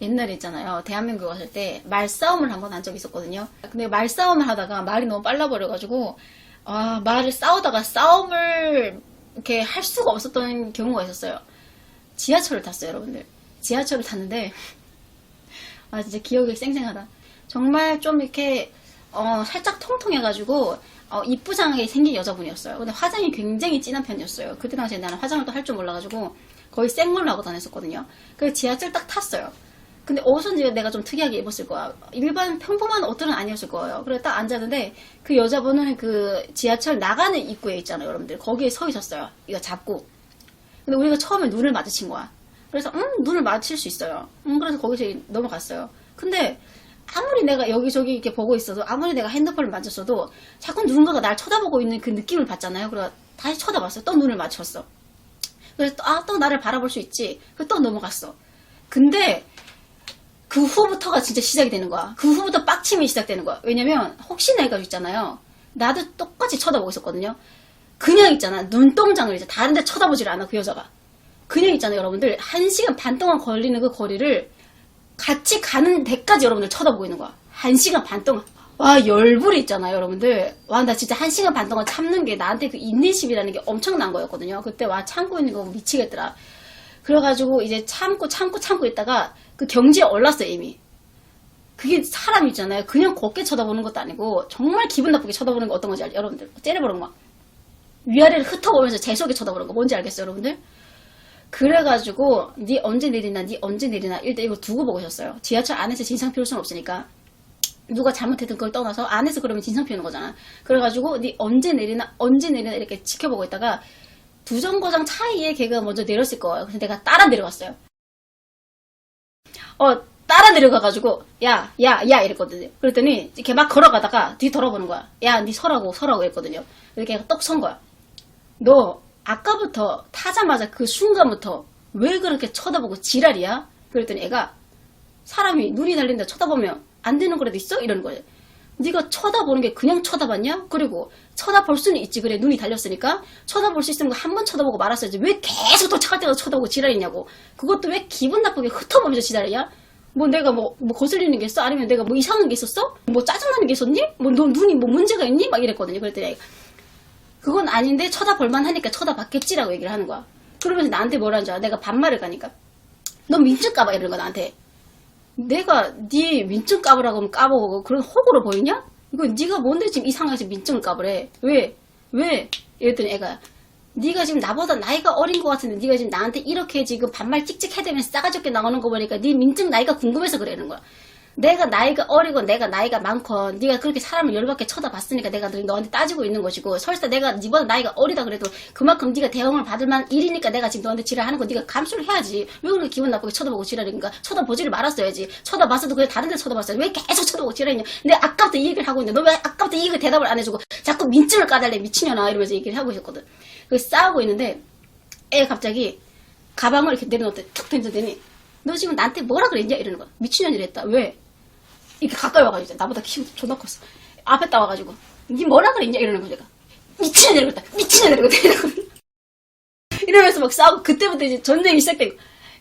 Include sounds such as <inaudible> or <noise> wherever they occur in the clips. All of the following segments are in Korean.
옛날에 있잖아요. 대한민국 왔을 때 말싸움을 한 번 한 적이 있었거든요. 근데 말싸움을 하다가 말이 너무 빨라버려가지고, 아, 말을 싸우다가 싸움을 이렇게 할 수가 없었던 경우가 있었어요. 지하철을 탔어요, 여러분들. 지하철을 탔는데, 아, 진짜 기억이 쌩쌩하다. 정말 좀 이렇게, 어, 살짝 통통해가지고, 어, 이쁘장하게 생긴 여자분이었어요. 근데 화장이 굉장히 진한 편이었어요. 그때 당시에 나는 화장을 또 할 줄 몰라가지고, 거의 생얼로 하고 다녔었거든요. 그래서 지하철 딱 탔어요. 근데 이제 내가 좀 특이하게 입었을 거야. 일반 평범한 옷들은 아니었을 거예요. 그래서 딱 앉았는데 그 여자분은 그 지하철 나가는 입구에 있잖아요, 여러분들. 거기에 서 있었어요. 이거 잡고. 근데 우리가 처음에 눈을 마주친 거야. 그래서 음 눈을 마주칠 수 있어요. 음 그래서 거기서 넘어갔어요. 근데 아무리 내가 여기저기 이렇게 보고 있어도 아무리 내가 핸드폰을 만졌어도 자꾸 누군가가 날 쳐다보고 있는 그 느낌을 받잖아요. 그래서 다시 쳐다봤어요. 또 눈을 맞췄어. 그래서 또, 아, 또 나를 바라볼 수 있지. 그래서 또 넘어갔어. 근데 그 후부터가 진짜 시작이 되는 거야. 그 후부터 빡침이 시작되는 거야. 왜냐면 혹시나 해가지고 있잖아요. 나도 똑같이 쳐다보고 있었거든요. 그냥 있잖아. 눈동장을 이제 다른 데 쳐다보질 않아, 그 여자가. 그냥 있잖아요, 여러분들. 한 시간 반 동안 걸리는 그 거리를 같이 가는 데까지 여러분들 쳐다보고 있는 거야. 한 시간 반 동안. 와, 열불이 있잖아요, 여러분들. 와, 나 진짜 한 시간 반 동안 참는 게 나한테 그 인내심이라는 게 엄청난 거였거든요. 그때 와, 참고 있는 거 미치겠더라. 그래가지고 이제 참고 참고 참고 있다가 그 경지에 올랐어, 이미. 그게 사람 있잖아요. 그냥 곱게 쳐다보는 것도 아니고 정말 기분 나쁘게 쳐다보는 거 어떤 건지 알죠? 여러분들. 째려보는 거. 위아래를 흩어보면서 재수없게 쳐다보는 거 뭔지 알겠어요, 여러분들? 그래가지고 니 언제 내리나 니 언제 내리나 일단 이거 두고 보고 오셨어요. 지하철 안에서 진상 피울 수는 없으니까 누가 잘못했든 그걸 떠나서 안에서 그러면 진상 피우는 거잖아. 그래가지고 니 언제 내리나 언제 내리나 이렇게 지켜보고 있다가 두 정거장 차이에 걔가 먼저 내렸을 거예요. 그래서 내가 따라 내려갔어요. 어 따라 내려가가지고 야 야 야 이랬거든요. 그랬더니 이렇게 막 걸어가다가 뒤 돌아보는 거야. 야 니 서라고 서라고 했거든요. 이렇게 떡 선 거야. 너 아까부터 타자마자 그 순간부터 왜 그렇게 쳐다보고 지랄이야? 그랬더니 애가 사람이 눈이 달린다 쳐다보면 안 되는 거라도 있어? 이러는 거예요. 네가 쳐다보는 게 그냥 쳐다봤냐? 그리고 쳐다볼 수는 있지 그래 눈이 달렸으니까 쳐다볼 수 있으면 한 번 쳐다보고 말았어야지 왜 계속 도착할 때마다 쳐다보고 지랄이냐고 그것도 왜 기분 나쁘게 흩어보면서 지랄이야? 뭐 내가 뭐, 뭐 거슬리는 게 있어? 아니면 내가 뭐 이상한 게 있었어? 뭐 짜증나는 게 있었니? 뭐 너 눈이 뭐 문제가 있니? 막 이랬거든요 그랬더니 그건 아닌데 쳐다볼만 하니까 쳐다봤겠지라고 얘기를 하는 거야. 그러면서 나한테 뭐라는 줄 알아? 내가 반말을 가니까. 너 민증 까봐 이러는 거야 나한테. 내가 네 민증 까보라고 하면 까보고 그런 호구로 보이냐? 이거 네가 뭔데 지금 이상하게 민증을 까보래? 왜? 왜? 이랬더니 애가 네가 지금 나보다 나이가 어린 것 같은데 네가 지금 나한테 이렇게 지금 반말 찍찍 해대면서 싸가지 없게 나오는 거 보니까 네 민증 나이가 궁금해서 그러는 거야. 내가 나이가 어리고 내가 나이가 많고 네가 그렇게 사람을 열받게 쳐다봤으니까 내가 늘 너한테 따지고 있는 것이고 설사 내가 네보다 나이가 어리다 그래도 그만큼 네가 대응을 받을 만 일이니까 내가 지금 너한테 지랄하는 거 네가 감수를 해야지. 왜 그렇게 기분 나쁘게 쳐다보고 지랄인가 쳐다보지를 말았어야지. 쳐다봤어도 그냥 다른 데 쳐다봤어야 왜 계속 쳐다보고 지랄이냐? 내가 아까부터 이 얘기를 하고 있는데 너 왜 아까부터 이 얘기 대답을 안 해주고 자꾸 민증을 까달래 미친년아 이러면서 얘기를 하고 있었거든. 그래서 싸우고 있는데 애 갑자기 가방을 이렇게 내려놓더니 툭 던져대니 너 지금 나한테 뭐라 그랬냐? 이러는 거야. 미친년이랬다. 왜 이렇게 가까이 와가지고 나보다 키 존나 컸어. 앞에 딱 와가지고 니 뭐라 그랬냐? 이러는 거야 내가 미친년 이러다. 미친년 이러고 <laughs> 이러면서 막 싸우고 그때부터 이제 전쟁이 시작되고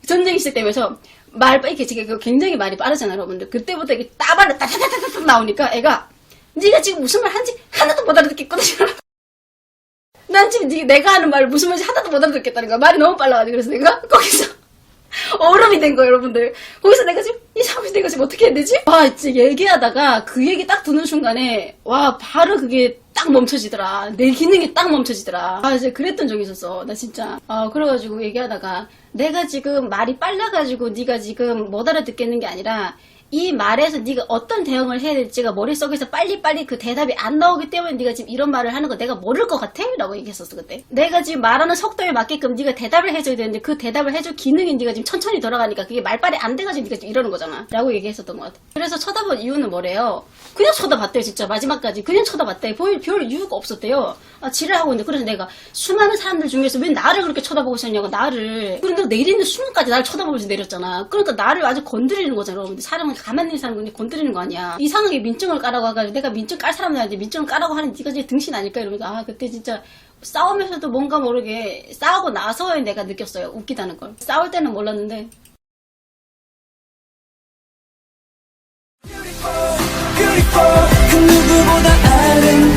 전쟁이 시작되면서 말 이렇게 지금 굉장히 말이 빠르잖아요 여러분들. 그때부터 이게 따발을 따다다다닥 나오니까 애가 네가 지금 무슨 말 하는지 하나도 못 알아듣겠거든. <laughs> 난 지금 네- 내가 하는 말 무슨 말인지 하나도 못 알아듣겠다는 거야. 말이 너무 빨라가지고 그래서 내가 거기서 얼음이 된 거예요, 여러분들. 거기서 내가 지금, 이 상황에서 내가 지금 어떻게 해야 되지? 와, 진짜 얘기하다가 그 얘기 딱 듣는 순간에, 와, 바로 그게 딱 멈춰지더라. 내 기능이 딱 멈춰지더라. 아, 이제 그랬던 적이 있었어. 나 진짜. 아, 그래가지고 얘기하다가, 내가 지금 말이 빨라가지고 네가 지금 못 알아듣겠는 게 아니라, 이 말에서 네가 어떤 대응을 해야 될지가 머릿속에서 빨리빨리 그 대답이 안 나오기 때문에 네가 지금 이런 말을 하는 거 내가 모를 것 같아? 라고 얘기했었어 그때. 내가 지금 말하는 속도에 맞게끔 네가 대답을 해줘야 되는데 그 대답을 해줄 기능이 네가 지금 천천히 돌아가니까 그게 말빨이 안 돼가지고 네가 지금 이러는 거잖아. 라고 얘기했었던 것 같아. 그래서 쳐다본 이유는 뭐래요? 그냥 쳐다봤대요 진짜. 마지막까지. 그냥 쳐다봤대 별, 별 이유가 없었대요. 아 지랄 하고 있는데. 그래서 내가 수많은 사람들 중에서 왜 나를 그렇게 쳐다보고 있었냐고 나를. 그러니까 내리는 순간까지 나를 쳐다보면서 내렸잖아. 그러니까 나를 아주 건드리는 거잖아 사람은 가만히 있는 사람 건드리는 거 아니야. 이상하게 민증을 까라고 해가지고 내가 민증 깔 사람들한테 민증을 까라고 하는 네가 진짜 등신 아닐까 이러면서 아 그때 진짜 싸우면서도 뭔가 모르게 싸우고 나서야 내가 느꼈어요. 웃기다는 걸. 싸울 때는 몰랐는데 그 누구보다 아름다울